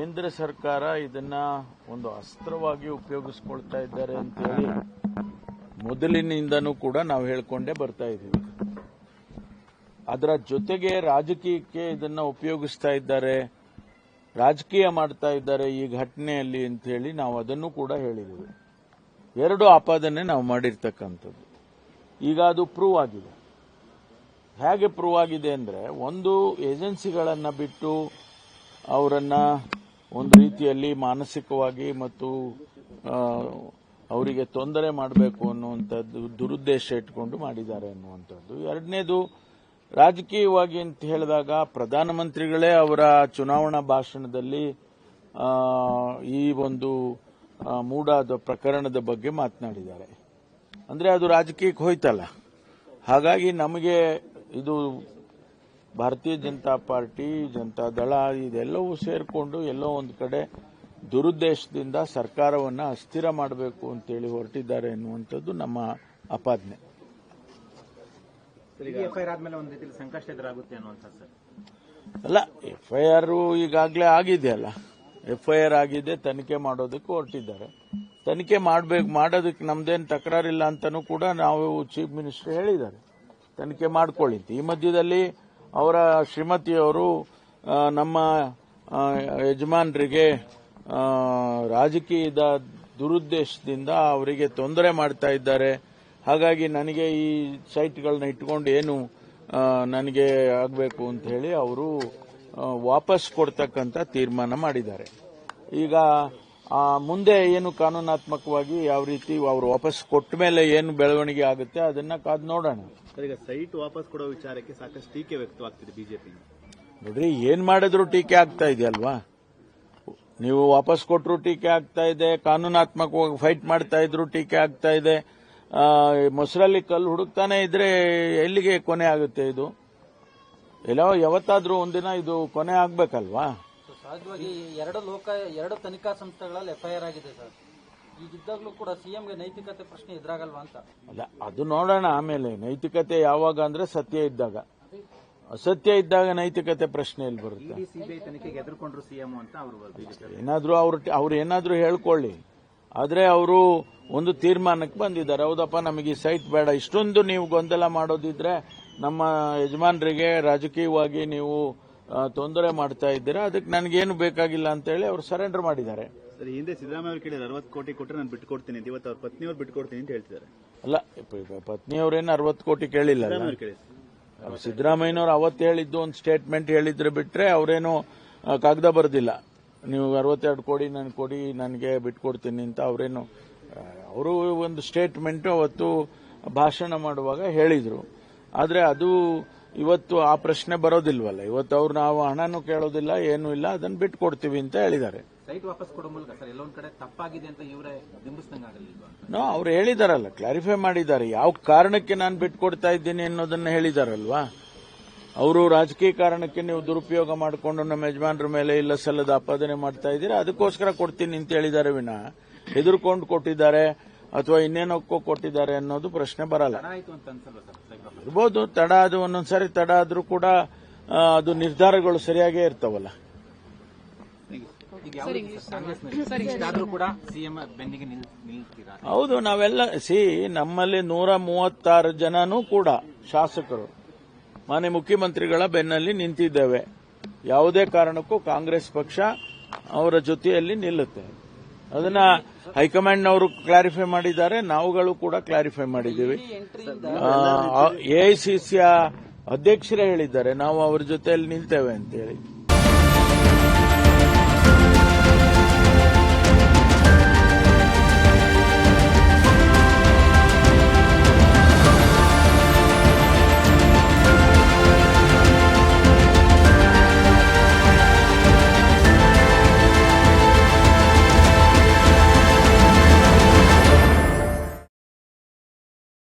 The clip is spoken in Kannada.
ಕೇಂದ್ರ ಸರ್ಕಾರ ಇದನ್ನ ಒಂದು ಅಸ್ತ್ರವಾಗಿ ಉಪಯೋಗಿಸ್ಕೊಳ್ತಾ ಇದ್ದಾರೆ ಅಂತೇಳಿ ಮೊದಲಿನಿಂದನೂ ಕೂಡ ನಾವು ಹೇಳ್ಕೊಂಡೇ ಬರ್ತಾ ಇದ್ದೀವಿ. ಅದರ ಜೊತೆಗೆ ರಾಜಕೀಯಕ್ಕೆ ಇದನ್ನ ಉಪಯೋಗಿಸ್ತಾ ಇದ್ದಾರೆ, ರಾಜಕೀಯ ಮಾಡ್ತಾ ಇದ್ದಾರೆ ಈ ಘಟನೆಯಲ್ಲಿ ಅಂತ ಹೇಳಿ ನಾವು ಅದನ್ನು ಕೂಡ ಹೇಳಿದ್ದೀವಿ. ಎರಡು ಆಪಾದನೆ ನಾವು ಮಾಡಿರ್ತಕ್ಕಂಥದ್ದು. ಈಗ ಅದು ಪ್ರೂವ್ ಆಗಿದೆ. ಹೇಗೆ ಪ್ರೂವ್ ಆಗಿದೆ ಅಂದ್ರೆ ಒಂದು ಏಜೆನ್ಸಿಗಳನ್ನ ಬಿಟ್ಟು ಅವರನ್ನ ಒಂದು ರೀತಿಯಲ್ಲಿ ಮಾನಸಿಕವಾಗಿ ಮತ್ತು ಅವರಿಗೆ ತೊಂದರೆ ಮಾಡಬೇಕು ಅನ್ನುವಂಥದ್ದು ದುರುದ್ದೇಶ ಇಟ್ಕೊಂಡು ಮಾಡಿದ್ದಾರೆ ಅನ್ನುವಂಥದ್ದು. ಎರಡನೇದು, ರಾಜಕೀಯವಾಗಿ ಅಂತ ಹೇಳಿದಾಗ ಪ್ರಧಾನಮಂತ್ರಿಗಳೇ ಅವರ ಚುನಾವಣಾ ಭಾಷಣದಲ್ಲಿ ಈ ಒಂದು ಮೂಡಾದ ಪ್ರಕರಣದ ಬಗ್ಗೆ ಮಾತನಾಡಿದ್ದಾರೆ. ಅಂದ್ರೆ ಅದು ರಾಜಕೀಯಕ್ಕೆ ಹೋಯ್ತಲ್ಲ. ಹಾಗಾಗಿ ನಮಗೆ ಇದು ಭಾರತೀಯ ಜನತಾ ಪಾರ್ಟಿ ಜನತಾ ದಳ ಇದೆಲ್ಲವೂ ಸೇರಿಕೊಂಡು ಎಲ್ಲೋ ಒಂದು ಕಡೆ ದುರುದ್ದೇಶದಿಂದ ಸರ್ಕಾರವನ್ನು ಅಸ್ಥಿರ ಮಾಡಬೇಕು ಅಂತೇಳಿ ಹೊರಟಿದ್ದಾರೆ ಎನ್ನುವಂಥದ್ದು ನಮ್ಮ ಅಪಾದನೆ ಅಲ್ಲ ಎಫ್ಐಆರ್ ಈಗಾಗಲೇ ಆರ್ ಎಫ್ಐಆರ್ ಆಗಿದೆ ತನಿಖೆ ಮಾಡೋದಕ್ಕೆ ಹೊರಟಿದ್ದಾರೆ. ತನಿಖೆ ಮಾಡಬೇಕು ಮಾಡೋದಕ್ಕೆ ನಮ್ದೇನು ತಕರಾರಿಲ್ಲ ಅಂತಾನೂ ಕೂಡ ನಾವು ಚೀಫ್ ಮಿನಿಸ್ಟರ್ ಹೇಳಿದ್ದಾರೆ. ತನಿಖೆ ಮಾಡ್ಕೊಳ್ಳಿ ಈ ಮಧ್ಯದಲ್ಲಿ ಅವರ ಶ್ರೀಮತಿಯವರು ನಮ್ಮ ಯಜಮಾನರಿಗೆ ರಾಜಕೀಯದ ದುರುದ್ದೇಶದಿಂದ ಅವರಿಗೆ ತೊಂದರೆ ಮಾಡ್ತಾ ಇದ್ದಾರೆ. ಹಾಗಾಗಿ ನನಗೆ ಈ ಸೈಟ್ಗಳನ್ನ ಇಟ್ಕೊಂಡು ಏನು ನನಗೆ ಆಗಬೇಕು ಅಂತ ಹೇಳಿ ಅವರು ವಾಪಸ್ ಕೊಡ್ತಕ್ಕಂಥ ತೀರ್ಮಾನ ಮಾಡಿದ್ದಾರೆ. ಈಗ ಮುಂದೆ ಏನು ಕಾನೂನಾತ್ಮಕವಾಗಿ ಯಾವ ರೀತಿ ಅವರು ವಾಪಸ್ ಕೊಟ್ಟ ಮೇಲೆ ಏನು ಬೆಳವಣಿಗೆ ಆಗುತ್ತೆ ಅದನ್ನ ಕಾದು ನೋಡೋಣ. ಈಗ ಸೈಟ್ ವಾಪಸ್ ಕೊಡೋ ವಿಚಾರಕ್ಕೆ ಸಾಕಷ್ಟು ಟೀಕೆ ವ್ಯಕ್ತವಾಗ್ತಿದೆ ಬಿಜೆಪಿ. ನೋಡ್ರಿ ಏನ್ ಮಾಡಿದ್ರು ಟೀಕೆ ಆಗ್ತಾ ಇದೆಯಲ್ವಾ ನೀವು ವಾಪಸ್ ಕೊಟ್ಟರು ಟೀಕೆ ಆಗ್ತಾ ಇದೆ ಕಾನೂನಾತ್ಮಕವಾಗಿ ಫೈಟ್ ಮಾಡ್ತಾ ಇದ್ರು ಟೀಕೆ ಆಗ್ತಾ ಇದೆ. ಮೊಸರಲ್ಲಿ ಕಲ್ಲು ಹುಡುಕ್ತಾನೆ ಇದ್ರೆ ಎಲ್ಲಿಗೆ ಕೊನೆ ಆಗುತ್ತೆ ಇದು? ಎಲ್ಲೋ ಯಾವತ್ತಾದ್ರೂ ಒಂದಿನ ಇದು ಕೊನೆ ಆಗ್ಬೇಕಲ್ವಾ? ಸಹಜವಾಗಿ ಎರಡು ಲೋಕ ಎರಡು ತನಿಖಾ ಸಂಸ್ಥೆಗಳಲ್ಲಿ ಎಫ್ಐಆರ್ ಆಗಿದೆ ಸರ್. ಈಗಿದ್ದಾಗಲೂ ಕೂಡ ಸಿಎಂಗೆ ನೈತಿಕತೆ ಪ್ರಶ್ನೆ ಎದುರಾಗಲ್ವಾ ಅಂತ. ಅಲ್ಲ ಅದು ನೋಡೋಣ ಆಮೇಲೆ. ನೈತಿಕತೆ ಯಾವಾಗ ಅಂದ್ರೆ ಸತ್ಯ ಇದ್ದಾಗ. ಅಸತ್ಯ ಇದ್ದಾಗ ನೈತಿಕತೆ ಪ್ರಶ್ನೆ ಇಲ್ಲಿ ಬರುತ್ತೆ? ಏನಾದ್ರೂ ಸಿಬಿಐ ತನಿಖೆಗೆ ಎದುರ್ಕೊಂಡ್ರು ಸಿಎಂ ಅಂತ ಅವರು ಏನಾದ್ರೂ ಅವ್ರು ಅವ್ರು ಏನಾದ್ರೂ ಹೇಳ್ಕೊಳ್ಳಿ. ಆದ್ರೆ ಅವರು ಒಂದು ತೀರ್ಮಾನಕ್ಕೆ ಬಂದಿದ್ದಾರೆ. ಹೌದಪ್ಪ ನಮಗೆ ಈ ಸೈಟ್ ಬೇಡ. ಇಷ್ಟೊಂದು ನೀವು ಗೊಂದಲ ಮಾಡೋದಿದ್ರೆ ನಮ್ಮ ಯಜಮಾನರಿಗೆ ರಾಜಕೀಯವಾಗಿ ನೀವು ತೊಂದರೆ ಮಾಡ್ತಾ ಇದ್ದೀರಾ? ಅದಕ್ಕೆ ನನಗೇನು ಬೇಕಾಗಿಲ್ಲ ಅಂತ ಹೇಳಿ ಅವರು ಸರೆಂಡರ್ ಮಾಡಿದ್ದಾರೆ. ಸರಿ ಹಿಂದೆ ಸಿದ್ದರಾಮಯ್ಯ ಅವರು ಕೇಳಿದ್ರೆ ಅರವತ್ತು ಕೋಟಿ ಕೊಟ್ಟರೆ ನಾನು ಬಿಟ್ಕೊಡ್ತೀನಿ ಅಂತ. ಇವತ್ತು ಅವ್ರ ಪತ್ನಿಯವ್ರು ಬಿಟ್ಕೊಡ್ತೀನಿ ಅಂತ ಹೇಳ್ತಿದ್ದಾರೆ. ಅಲ್ಲ ಪತ್ನಿ ಪತ್ನಿಯವ್ರೇನು ಅರವತ್ತು ಕೋಟಿ ಕೇಳಿಲ್ಲ ಸಿದ್ದರಾಮಯ್ಯನವ್ರು ಅವತ್ತು ಹೇಳಿದ್ದು ಒಂದು ಸ್ಟೇಟ್ಮೆಂಟ್ ಹೇಳಿದ್ರೆ ಬಿಟ್ರೆ ಅವರೇನು ಕಾಗದ ಬರೆದಿಲ್ಲ. ನೀವು ಅರವತ್ತೆರಡು ಕೋಟಿ ನಾನು ಕೊಡಿ ನನಗೆ ಬಿಟ್ಕೊಡ್ತೀನಿ ಅಂತ ಅವರೇನು ಅವರು ಒಂದು ಸ್ಟೇಟ್ಮೆಂಟ್ ಅವತ್ತು ಭಾಷಣ ಮಾಡುವಾಗ ಹೇಳಿದರು. ಆದರೆ ಅದು ಇವತ್ತು ಆ ಪ್ರಶ್ನೆ ಬರೋದಿಲ್ವಲ್ಲ? ಇವತ್ತು ಅವ್ರು ನಾವು ಹಣನೂ ಕೇಳೋದಿಲ್ಲ ಏನೂ ಇಲ್ಲ ಅದನ್ನ ಬಿಟ್ಕೊಡ್ತೀವಿ ಅಂತ ಹೇಳಿದ್ದಾರೆ. ಸೈಟ್ ವಾಪಸ್ ಕೊಡೋ ಮೂಲಕ ಸರ್ ಎಲ್ಲೊಂದ್ ಕಡೆ ತಪ್ಪಾಗಿದೆ ಅಂತ ಇವರೇ ಬಿಂಬಿಸ್ದಂಗೆ ಆಗಲಿಲ್ವಾ? ನೋ ಅವ್ರು ಹೇಳಿದಾರಲ್ಲ ಕ್ಲಾರಿಫೈ ಮಾಡಿದ್ದಾರೆ. ಯಾವ ಕಾರಣಕ್ಕೆ ನಾನು ಬಿಟ್ಕೊಡ್ತಾ ಇದ್ದೀನಿ ಅನ್ನೋದನ್ನ ಹೇಳಿದಾರಲ್ವಾ? ಅವರು ರಾಜಕೀಯ ಕಾರಣಕ್ಕೆ ನೀವು ದುರುಪಯೋಗ ಮಾಡಿಕೊಂಡು ನಮ್ಮ ಯಜಮಾನರ ಮೇಲೆ ಇಲ್ಲ ಸಲ್ಲದ ಆಪಾದನೆ ಮಾಡ್ತಾ ಇದ್ದೀರಾ? ಅದಕ್ಕೋಸ್ಕರ ಕೊಡ್ತೀನಿ ಅಂತ ಹೇಳಿದ್ದಾರೆ ವಿನ. ಹೆದರ್ಕೊಂಡು ಕೊಟ್ಟಿದ್ದಾರೆ. ಅಥವಾ ಇನ್ನೇನಕ್ಕೋ ಕೊಟ್ಟಿದ್ದಾರೆ ಅನ್ನೋದು ಪ್ರಶ್ನೆ ಬರಲ್ಲ. ಇರ್ಬೋದು ತಡ ಅದು ಒಂದೊಂದ್ಸರಿ ತಡ ಆದ್ರೂ ಕೂಡ ಅದು ನಿರ್ಧಾರಗಳು ಸರಿಯಾಗೇ ಇರ್ತಾವಲ್ಲ. ಹೌದು ನಾವೆಲ್ಲ ಸಿ ನಮ್ಮಲ್ಲಿ ನೂರ ಮೂವತ್ತಾರು ಜನನೂ ಕೂಡ ಶಾಸಕರು. ಮಾನ್ಯ ಮುಖ್ಯಮಂತ್ರಿಗಳ ಬೆನ್ನಲ್ಲಿ ನಿಂತಿದ್ದೇವೆ. ಯಾವುದೇ ಕಾರಣಕ್ಕೂ ಕಾಂಗ್ರೆಸ್ ಪಕ್ಷ ಅವರ ಜೊತೆಯಲ್ಲಿ ನಿಲ್ಲುತ್ತೆ. ಅದನ್ನ ಹೈಕಮಾಂಡ್ನವರು ಕ್ಲಾರಿಫೈ ಮಾಡಿದ್ದಾರೆ, ನಾವುಗಳು ಕೂಡ ಕ್ಲಾರಿಫೈ ಮಾಡಿದ್ದೀವಿ. ಎಐಸಿಸಿಯ ಅಧ್ಯಕ್ಷರೇ ಹೇಳಿದ್ದಾರೆ, ನಾವು ಅವ್ರ ಜೊತೆಯಲ್ಲಿ ನಿಲ್ತೇವೆ ಅಂತೇಳಿ.